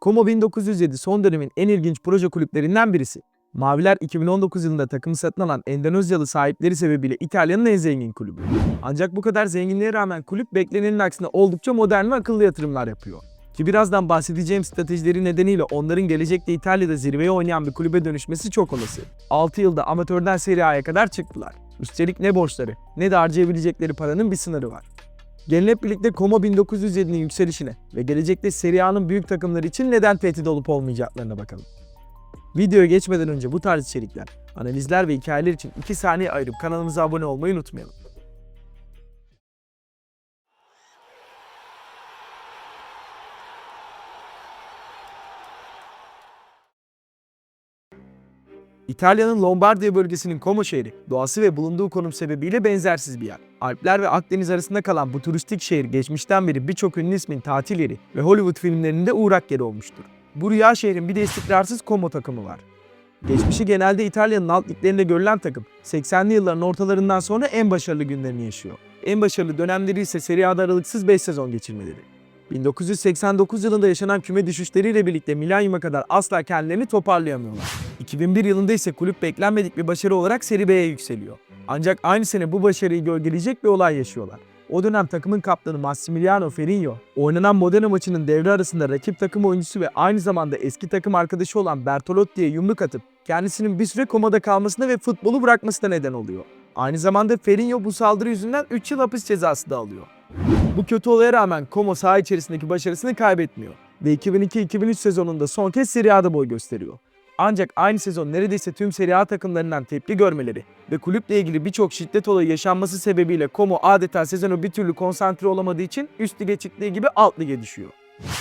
Como 1907 son dönemin en ilginç proje kulüplerinden birisi. Maviler 2019 yılında takımı satın alan Endonezyalı sahipleri sebebiyle İtalya'nın en zengin kulübü. Ancak bu kadar zenginliğe rağmen kulüp beklenenin aksine oldukça modern ve akıllı yatırımlar yapıyor. Ki birazdan bahsedeceğim stratejileri nedeniyle onların gelecekte İtalya'da zirveye oynayan bir kulübe dönüşmesi çok olası. 6 yılda amatörden Serie A'ya kadar çıktılar. Üstelik ne borçları ne de harcayabilecekleri paranın bir sınırı var. Gelin hep birlikte Como 1907'nin yükselişine ve gelecekte Serie A'nın büyük takımları için neden tehdit olup olmayacaklarına bakalım. Videoya geçmeden önce bu tarz içerikler, analizler ve hikayeler için 2 saniye ayırıp kanalımıza abone olmayı unutmayalım. İtalya'nın Lombardiya bölgesinin Como şehri, doğası ve bulunduğu konum sebebiyle benzersiz bir yer. Alpler ve Akdeniz arasında kalan bu turistik şehir geçmişten beri birçok ünlü ismin tatil yeri ve Hollywood filmlerinde uğrak yeri olmuştur. Bu rüya şehrin bir de istikrarsız Como takımı var. Geçmişi genelde İtalya'nın alt liglerinde görülen takım, 80'li yılların ortalarından sonra en başarılı günlerini yaşıyor. En başarılı dönemleri ise Serie A'da aralıksız 5 sezon geçirmeleri. 1989 yılında yaşanan küme düşüşleriyle birlikte milenyuma kadar asla kendilerini toparlayamıyorlar. 2001 yılında ise kulüp beklenmedik bir başarı olarak Serie B'ye yükseliyor. Ancak aynı sene bu başarıyı gölgeleyecek bir olay yaşıyorlar. O dönem takımın kaptanı Massimiliano Ferrigno, oynanan Modena maçının devre arasında rakip takım oyuncusu ve aynı zamanda eski takım arkadaşı olan Bertolotti'ye yumruk atıp kendisinin bir süre komada kalmasına ve futbolu bırakmasına neden oluyor. Aynı zamanda Ferrigno bu saldırı yüzünden 3 yıl hapis cezası da alıyor. Bu kötü olaya rağmen Como saha içerisindeki başarısını kaybetmiyor ve 2002-2003 sezonunda son kez Serie A'da boy gösteriyor. Ancak aynı sezon neredeyse tüm Serie A takımlarından tepki görmeleri ve kulüple ilgili birçok şiddet olayı yaşanması sebebiyle Como adeta sezonu bir türlü konsantre olamadığı için üst lige çıktığı gibi alt lige düşüyor.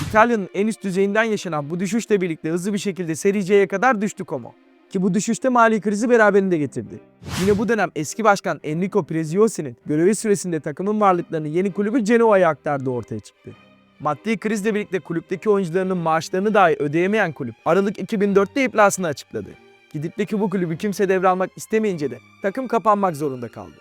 İtalya'nın en üst düzeyinden yaşanan bu düşüşle birlikte hızlı bir şekilde Serie C'ye kadar düştü Como. Ki bu düşüşte mali krizi beraberinde getirdi. Yine bu dönem eski başkan Enrico Preziosi'nin görevi süresinde takımın varlıklarını yeni kulübü Genoa'ya aktardığı ortaya çıktı. Maddi krizle birlikte kulüpteki oyuncularının maaşlarını dahi ödeyemeyen kulüp Aralık 2004'te iflasını açıkladı. Gidip'teki bu kulübü kimse devralmak istemeyince de takım kapanmak zorunda kaldı.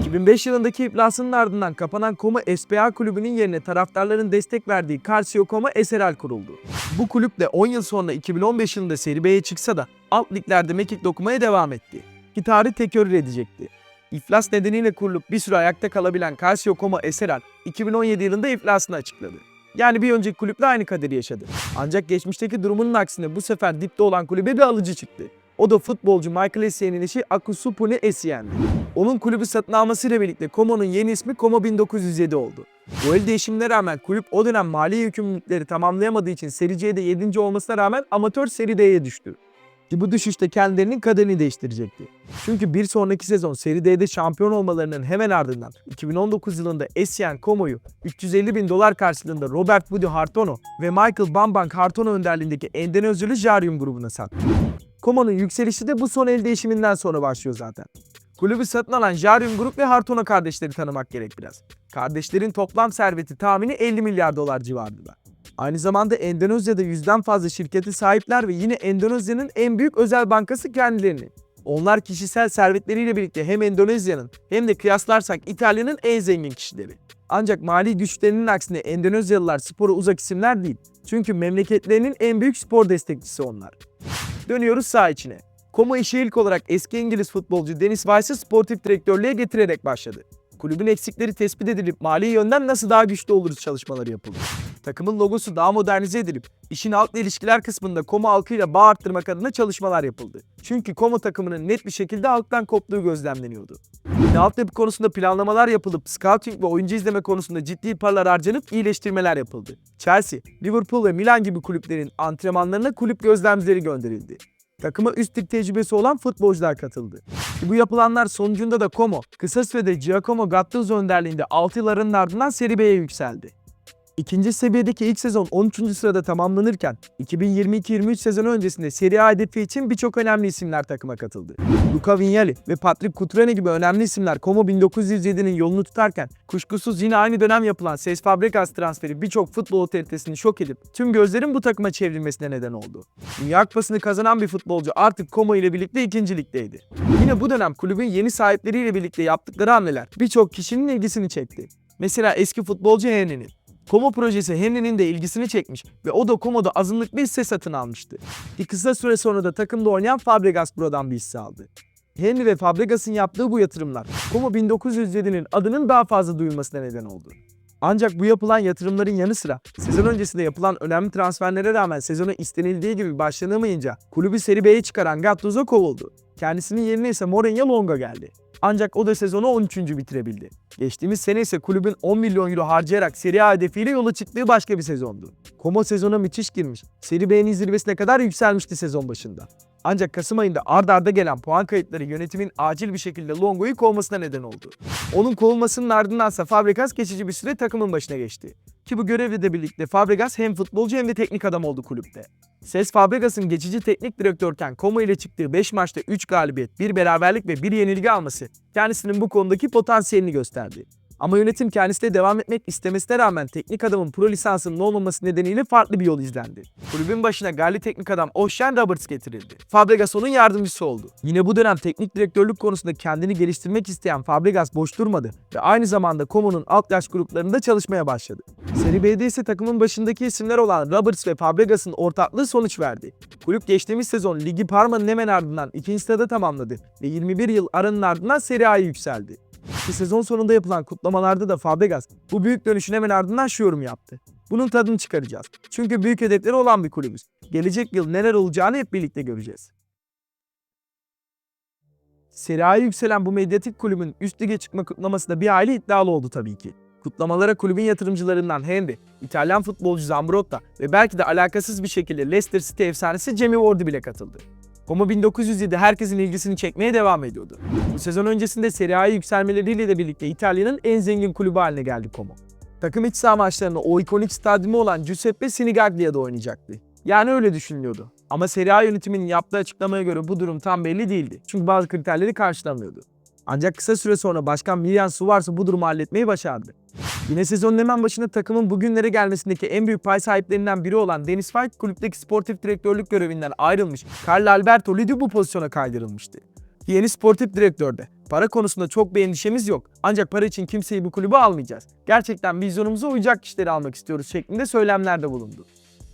2005 yılındaki iflasının ardından kapanan Como SPA kulübünün yerine taraftarların destek verdiği Calcio Como Eserel kuruldu. Bu kulüp de 10 yıl sonra 2015 yılında Serie B'ye çıksa da alt liglerde mekik dokumaya devam etti. Ki tarih tekrar edecekti. İflas nedeniyle kurulup bir süre ayakta kalabilen Calcio Como Eserel 2017 yılında iflasını açıkladı. Yani bir önceki kulüple aynı kaderi yaşadı. Ancak geçmişteki durumunun aksine bu sefer dipte olan kulübe bir alıcı çıktı. O da futbolcu Michael Essie'nin eşi Akusupune Essie'ndi. Onun kulübü satın almasıyla birlikte Como'nun yeni ismi Como 1907 oldu. Bu el değişimine rağmen kulüp o dönem mali yükümlülükleri tamamlayamadığı için Serie C'de 7. olmasına rağmen amatör Serie D'ye düştü. Ki bu düşüşte kendilerinin kaderini değiştirecekti. Çünkü bir sonraki sezon Serie D'de şampiyon olmalarının hemen ardından 2019 yılında Essien Como'yu 350 bin dolar karşılığında Robert Woody Hartono ve Michael Bambang Hartono önderliğindeki Endonezyalı Jarium grubuna sattı. Como'nun yükselişi de bu son el değişiminden sonra başlıyor zaten. Kulübü satın alan Jarium Grup ve Hartono kardeşleri tanımak gerek biraz. Kardeşlerin toplam serveti tahmini 50 milyar dolar civarında. Aynı zamanda Endonezya'da yüzden fazla şirketi sahipler ve yine Endonezya'nın en büyük özel bankası kendilerinin. Onlar kişisel servetleriyle birlikte hem Endonezya'nın hem de kıyaslarsak İtalya'nın en zengin kişileri. Ancak mali güçlerinin aksine Endonezyalılar spora uzak isimler değil. Çünkü memleketlerinin en büyük spor destekçisi onlar. Dönüyoruz sağ içine. Como işe ilk olarak eski İngiliz futbolcu Dennis Weiss'ı sportif direktörlüğe getirerek başladı. Kulübün eksikleri tespit edilip mali yönden nasıl daha güçlü oluruz çalışmaları yapıldı. Takımın logosu daha modernize edilip işin halkla ilişkiler kısmında Como halkıyla bağ arttırmak adına çalışmalar yapıldı. Çünkü Como takımının net bir şekilde halktan koptuğu gözlemleniyordu. Yine altyapı konusunda planlamalar yapılıp scouting ve oyuncu izleme konusunda ciddi paralar harcanıp iyileştirmeler yapıldı. Chelsea, Liverpool ve Milan gibi kulüplerin antrenmanlarına kulüp gözlemcileri gönderildi. Takıma üst lig tecrübesi olan futbolcular katıldı. Bu yapılanlar sonucunda da Como, kısa sürede Giacomo Gattuso önderliğinde 6 yılların ardından Serie B'ye yükseldi. İkinci seviyedeki ilk sezon 13. sırada tamamlanırken 2022-23 sezonu öncesinde Serie A hedefi için birçok önemli isimler takıma katıldı. Luca Vignali ve Patrick Cutrone gibi önemli isimler Como 1907'nin yolunu tutarken kuşkusuz yine aynı dönem yapılan Cesc Fabregas transferi birçok futbol otoritesini şok edip tüm gözlerin bu takıma çevrilmesine neden oldu. Dünya Kupası'nı kazanan bir futbolcu artık Como ile birlikte ikinci ligdeydi. Yine bu dönem kulübün yeni sahipleriyle birlikte yaptıkları hamleler birçok kişinin ilgisini çekti. Mesela eski futbolcu Henry'nin Como projesi Henry'nin de ilgisini çekmiş ve o da Como'da azınlık bir hisse satın almıştı. Bir kısa süre sonra da takımda oynayan Fabregas buradan bir hisse aldı. Henry ve Fabregas'ın yaptığı bu yatırımlar Como 1907'nin adının daha fazla duyulmasına neden oldu. Ancak bu yapılan yatırımların yanı sıra sezon öncesinde yapılan önemli transferlere rağmen sezona istenildiği gibi başlanamayınca kulübü Serie B'ye çıkaran Gattuso kovuldu. Kendisinin yerine ise Mourinho Longa geldi. Ancak o da sezonu 13. bitirebildi. Geçtiğimiz sene ise kulübün 10 milyon euro harcayarak Serie A hedefiyle yola çıktığı başka bir sezondu. Como sezona müthiş girmiş, Serie B'nin zirvesine kadar yükselmişti sezon başında. Ancak Kasım ayında ard arda gelen puan kayıtları yönetimin acil bir şekilde Longo'yu kovmasına neden oldu. Onun kovulmasının ardındansa Fabregas geçici bir süre takımın başına geçti. Ki bu görevle de birlikte Fabregas hem futbolcu hem de teknik adam oldu kulüpte. Ses Fabregas'ın geçici teknik direktörken Como ile çıktığı 5 maçta 3 galibiyet, 1 beraberlik ve 1 yenilgi alması kendisinin bu konudaki potansiyelini gösterdi. Ama yönetim kendisiyle devam etmek istemesine rağmen teknik adamın pro lisansının olmaması nedeniyle farklı bir yol izlendi. Kulübün başına galli teknik adam Ocean Roberts getirildi. Fabregas onun yardımcısı oldu. Yine bu dönem teknik direktörlük konusunda kendini geliştirmek isteyen Fabregas boş durmadı ve aynı zamanda Como'nun alt yaş gruplarında çalışmaya başladı. Serie B'de ise takımın başındaki isimler olan Roberts ve Fabregas'ın ortaklığı sonuç verdi. Kulüp geçtiğimiz sezon ligi Parma'nın hemen ardından ikinci sırada tamamladı ve 21 yıl aranın ardından Serie A'ya yükseldi. Ki sezon sonunda yapılan kutlamalarda da Fabregas bu büyük dönüşün hemen ardından şu yorum yaptı. Bunun tadını çıkaracağız. Çünkü büyük hedefleri olan bir kulübüz. Gelecek yıl neler olacağını hep birlikte göreceğiz. Serie yükselen bu medyatik kulübün üst lige çıkma kutlaması da bir aile iddialı oldu tabii ki. Kutlamalara kulübün yatırımcılarından Henry, İtalyan futbolcu Zambrotta ve belki de alakasız bir şekilde Leicester City efsanesi Jamie Vardy bile katıldı. Como 1907 herkesin ilgisini çekmeye devam ediyordu. Bu sezon öncesinde Serie A'ya yükselmeleriyle de birlikte İtalya'nın en zengin kulübü haline geldi Como. Takım iç saha maçlarını o ikonik stadyumu olan Giuseppe Sinigaglia'da oynayacaktı. Yani öyle düşünülüyordu. Ama Serie A yönetiminin yaptığı açıklamaya göre bu durum tam belli değildi. Çünkü bazı kriterleri karşılamıyordu. Ancak kısa süre sonra Başkan Miljan Suvarsa bu durumu halletmeyi başardı. Yine sezonun hemen başında takımın bugünlere gelmesindeki en büyük pay sahiplerinden biri olan Dennis White kulüpteki sportif direktörlük görevinden ayrılmış. Carlo Alberto Lidi bu pozisyona kaydırılmıştı. Yeni sportif direktörde. Para konusunda çok bir endişemiz yok. Ancak para için kimseyi bu kulübe almayacağız. Gerçekten vizyonumuza uyacak kişileri almak istiyoruz şeklinde söylemlerde bulundu.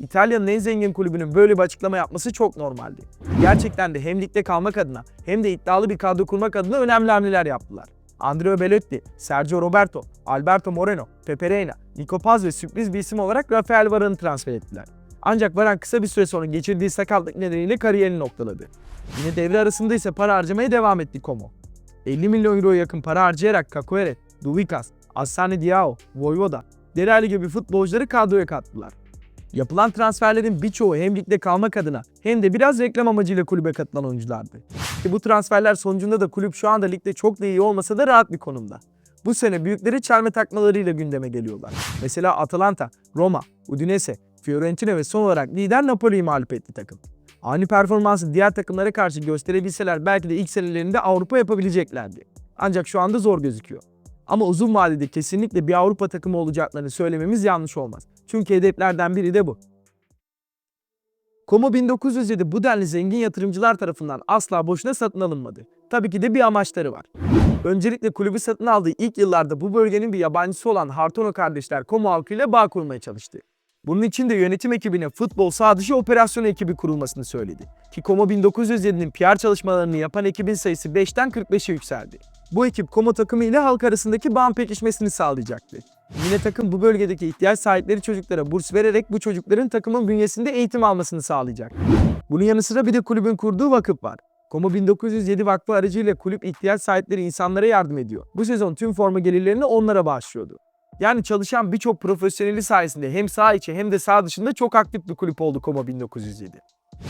İtalya'nın en zengin kulübünün böyle bir açıklama yapması çok normaldi. Gerçekten de hem ligde kalmak adına hem de iddialı bir kadro kurmak adına önemli hamleler yaptılar. Andrea Bellotti, Sergio Roberto, Alberto Moreno, Pepe Reina, Nico Paz ve sürpriz bir isim olarak Rafael Varane'ı transfer ettiler. Ancak Varane kısa bir süre sonra geçirdiği sakatlık nedeniyle kariyerini noktaladı. Yine devre arasında ise para harcamaya devam etti Como. 50 milyon euroya yakın para harcayarak Cacoeret, Duvikas, Assane Diao, Voivoda, Derali gibi futbolcuları kadroya kattılar. Yapılan transferlerin birçoğu hem ligde kalmak adına hem de biraz reklam amacıyla kulübe katılan oyunculardı. Ki bu transferler sonucunda da kulüp şu anda ligde çok da iyi olmasa da rahat bir konumda. Bu sene büyükleri çelme takmalarıyla gündeme geliyorlar. Mesela Atalanta, Roma, Udinese, Fiorentina ve son olarak lider Napoli'yi mağlup etti takım. Aynı performansı diğer takımlara karşı gösterebilseler belki de ilk senelerinde Avrupa yapabileceklerdi. Ancak şu anda zor gözüküyor. Ama uzun vadede kesinlikle bir Avrupa takımı olacaklarını söylememiz yanlış olmaz. Çünkü hedeflerden biri de bu. Como 1907 bu denli zengin yatırımcılar tarafından asla boşuna satın alınmadı. Tabii ki de bir amaçları var. Öncelikle kulübü satın aldığı ilk yıllarda bu bölgenin bir yabancısı olan Hartono kardeşler Como halkıyla bağ kurmaya çalıştı. Bunun için de yönetim ekibine futbol dışı operasyon ekibi kurulmasını söyledi. Ki Como 1907'nin PR çalışmalarını yapan ekibin sayısı 5'ten 45'e yükseldi. Bu ekip Como takımı ile halk arasındaki bağın pekişmesini sağlayacaktı. Yine takım bu bölgedeki ihtiyaç sahipleri çocuklara burs vererek bu çocukların takımın bünyesinde eğitim almasını sağlayacak. Bunun yanı sıra bir de kulübün kurduğu vakıf var. Como 1907 Vakfı aracıyla kulüp ihtiyaç sahipleri insanlara yardım ediyor. Bu sezon tüm forma gelirlerini onlara bağışlıyordu. Yani çalışan birçok profesyoneli sayesinde hem sağ içi hem de sağ dışında çok aktif bir kulüp oldu Como 1907.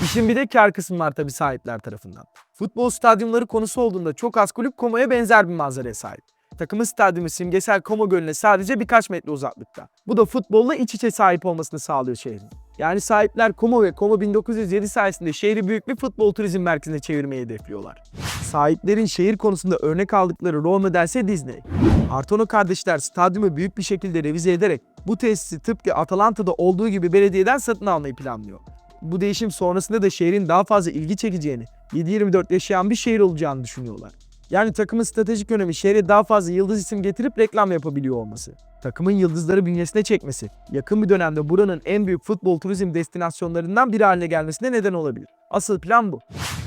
İşin bir de kar kısmı var tabii sahipler tarafından. Futbol stadyumları konusu olduğunda çok az kulüp Como'ya benzer bir manzaraya sahip. Takımın stadyumu simgesel Como Gölü'ne sadece birkaç metre uzaklıkta. Bu da futbolla iç içe sahip olmasını sağlıyor şehrin. Yani sahipler Como ve Como 1907 sayesinde şehri büyük bir futbol turizm merkezine çevirmeyi hedefliyorlar. Sahiplerin şehir konusunda örnek aldıkları rol modelse Disney. Artono kardeşler stadyumu büyük bir şekilde revize ederek bu tesisi tıpkı Atalanta'da olduğu gibi belediyeden satın almayı planlıyor. Bu değişim sonrasında da şehrin daha fazla ilgi çekeceğini, 7-24 yaşayan bir şehir olacağını düşünüyorlar. Yani takımın stratejik önemi şehre daha fazla yıldız isim getirip reklam yapabiliyor olması. takımın yıldızları bünyesine çekmesi, yakın bir dönemde buranın en büyük futbol turizm destinasyonlarından biri haline gelmesine neden olabilir. Asıl plan bu.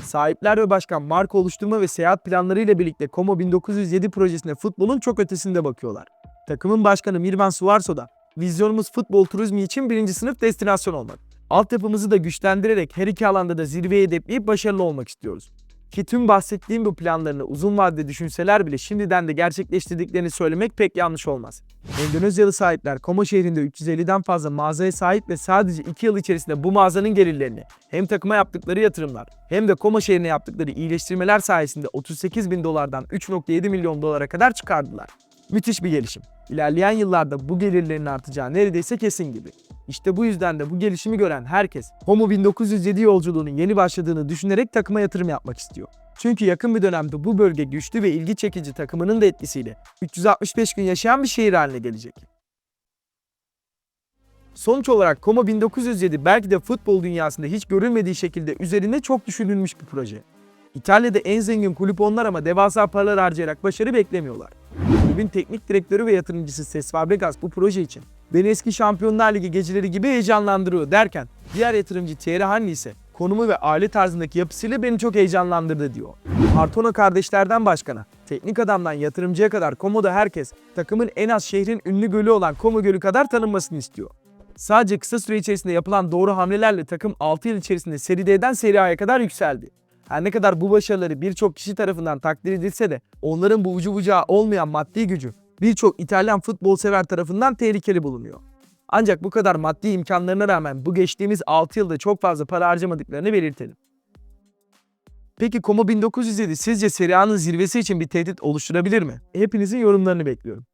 Sahipler ve başkan marka oluşturma ve seyahat planlarıyla birlikte Como 1907 projesine futbolun çok ötesinde bakıyorlar. Takımın başkanı Mirvan Suvarso da vizyonumuz futbol turizmi için birinci sınıf destinasyon olmak. Altyapımızı da güçlendirerek her iki alanda da zirveyi hedefleyip başarılı olmak istiyoruz. Ki tüm bahsettiğim bu planlarını uzun vadede düşünseler bile şimdiden de gerçekleştirdiklerini söylemek pek yanlış olmaz. Endonezyalı sahipler Como şehrinde 350'den fazla mağazaya sahip ve sadece 2 yıl içerisinde bu mağazanın gelirlerini hem takıma yaptıkları yatırımlar hem de Como şehrine yaptıkları iyileştirmeler sayesinde 38 bin dolardan 3.7 milyon dolara kadar çıkardılar. Müthiş bir gelişim. İlerleyen yıllarda bu gelirlerin artacağı neredeyse kesin gibi. İşte bu yüzden de bu gelişimi gören herkes Homo 1907 yolculuğunun yeni başladığını düşünerek takıma yatırım yapmak istiyor. Çünkü yakın bir dönemde bu bölge güçlü ve ilgi çekici takımının da etkisiyle 365 gün yaşayan bir şehir haline gelecek. Sonuç olarak Como 1907 belki de futbol dünyasında hiç görülmediği şekilde üzerinde çok düşünülmüş bir proje. İtalya'da en zengin kulüp onlar ama devasa paralar harcayarak başarı beklemiyorlar. Kulübün teknik direktörü ve yatırımcısı Cesc Fabregas bu proje için beni eski Şampiyonlar Ligi geceleri gibi heyecanlandırıyor derken diğer yatırımcı Thierry Henry ise konumu ve aile tarzındaki yapısıyla beni çok heyecanlandırdı diyor. Artona kardeşlerden başkana, teknik adamdan yatırımcıya kadar Como'da herkes takımın en az şehrin ünlü gölü olan Como Gölü kadar tanınmasını istiyor. Sadece kısa süre içerisinde yapılan doğru hamlelerle takım 6 yıl içerisinde Serie D'den Serie A'ya kadar yükseldi. Her ne kadar bu başarıları birçok kişi tarafından takdir edilse de onların bu ucu bucağı olmayan maddi gücü birçok İtalyan futbol sever tarafından tehlikeli bulunuyor. Ancak bu kadar maddi imkanlarına rağmen bu geçtiğimiz 6 yılda çok fazla para harcamadıklarını belirtelim. Peki Como 1907 sizce Serie A'nın zirvesi için bir tehdit oluşturabilir mi? Hepinizin yorumlarını bekliyorum.